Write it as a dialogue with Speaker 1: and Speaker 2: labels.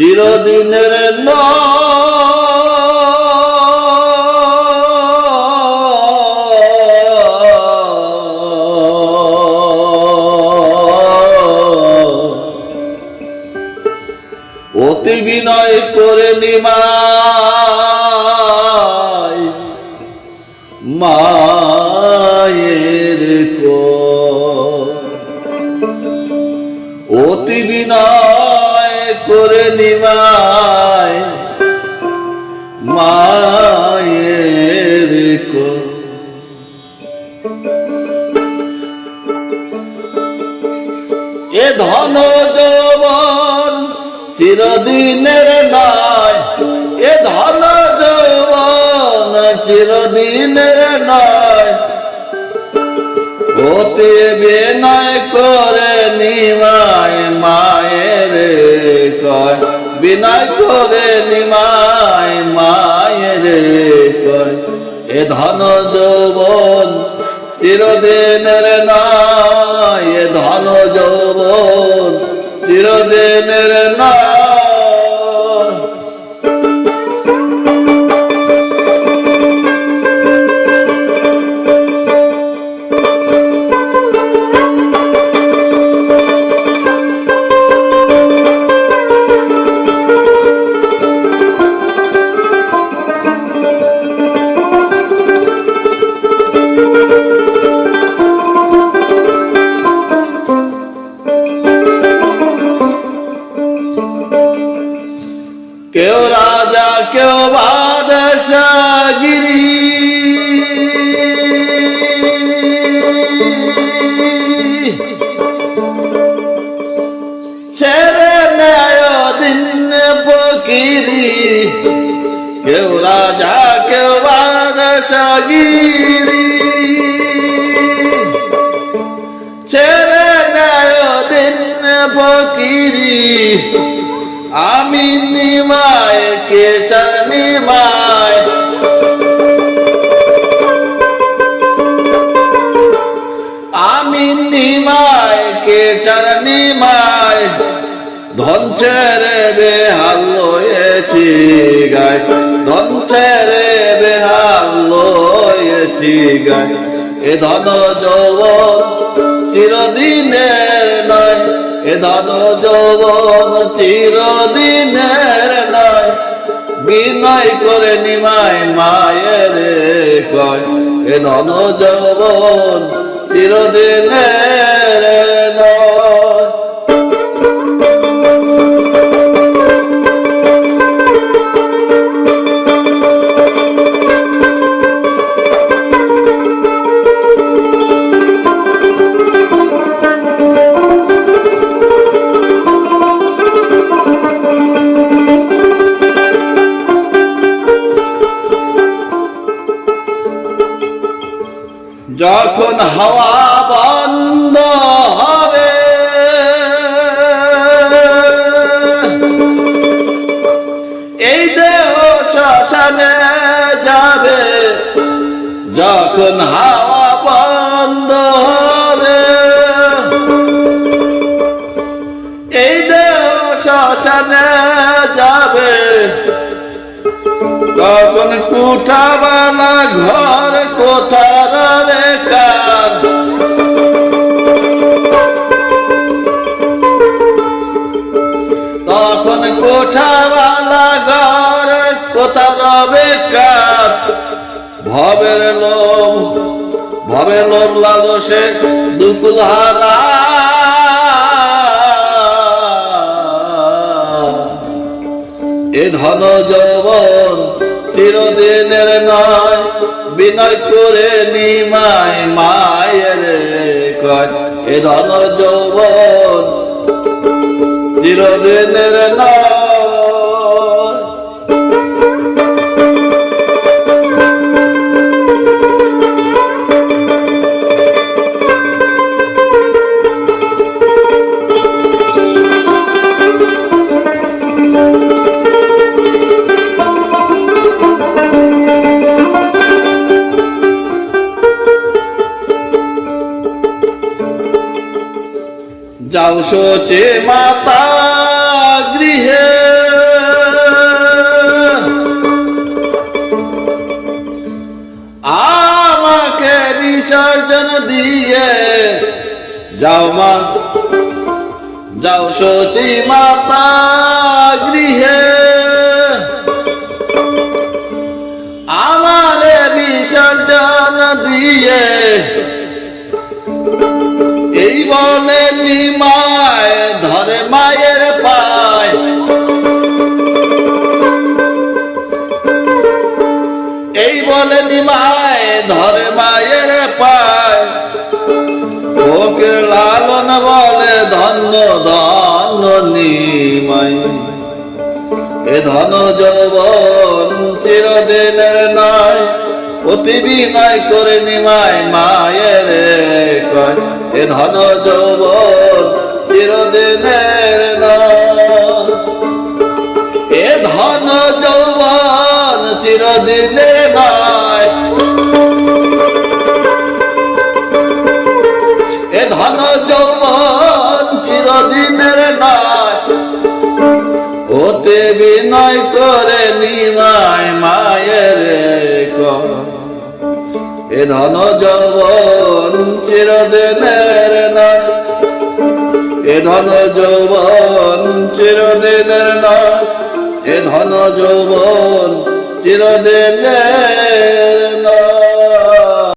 Speaker 1: চিরদিনের। অতি বিনয় করে নিমায় মায়ের। অতি বিনয় করে নিমায় মায়ের কোল। এ ধন যৌবন চিরদিনের নয়, এ ধন যৌবন চিরদিনের নয় অতি বিনয় করে বিনয় করে নিমায় মায়ের কয় এ ধন যৌবন চিরদিনের নয় এ ধন যৌবন কেউ বাদশাগিরি ছেড়ে নেয় দিন ফকিরি। কেউ রাজা, কেউ বাদশাগিরি ছেড়ে নেয় দিন ফকিরি। আমি নিমায় ছেড়ে বেহাল লয়েছি গাই ধন ছেড়ে বেহাল লয়েছি গায়। এ ধন যৌবন চিরদিনের নয় এ ধন যৌবন চিরদিনের নয় বিনয় করে নিমায় মায়ের কয়, এ ধন যৌবন চিরদিনের নয় যখন হাওয়া বন্ধ হবে এই দেহ শ্মশানে যাবে। তখন কুঠাবালা ঘর কোথার বেকার তখন কোঠাবালা ঘর কোথার বেকার ভবের লোভ ভবের লোভ লালসে দুকুল হারা। এ ধন যৌবন চিরদিনের নয়, বিনয় করে নিমায় মায়ের কয় এ ধন যৌবন চিরদিনের নয় যাও সোচে মাতা গৃহে। আমাকে বিসর্জন দিয়ে যাও মা, যাও সোচি মাতা গৃহে। আমারে বিসর্জন দিয়ে এই বলে নিমায় ধরে মায়ের পায়। এই বলে নিমায় ধরে মায়ের পায়। ওকে লালন বলে ধন্য ধন্য নিমাই এ ধন যৌবন চিরদিনের নয়, অতি বিনয় করে নিমায় মায়ের কয়। এ ধন যৌবন চিরদিনের এ ধন যৌবন চিরদিনের নয়। এ ধন যৌবন চিরদিনের নয়। ওতে বিনয় করে নিমায় মায়ের কয়। এ ধন যৌবন চিরদিনের ধন যৌবন চিরদিনের নয়। এ ধন যৌবন চিরদিনের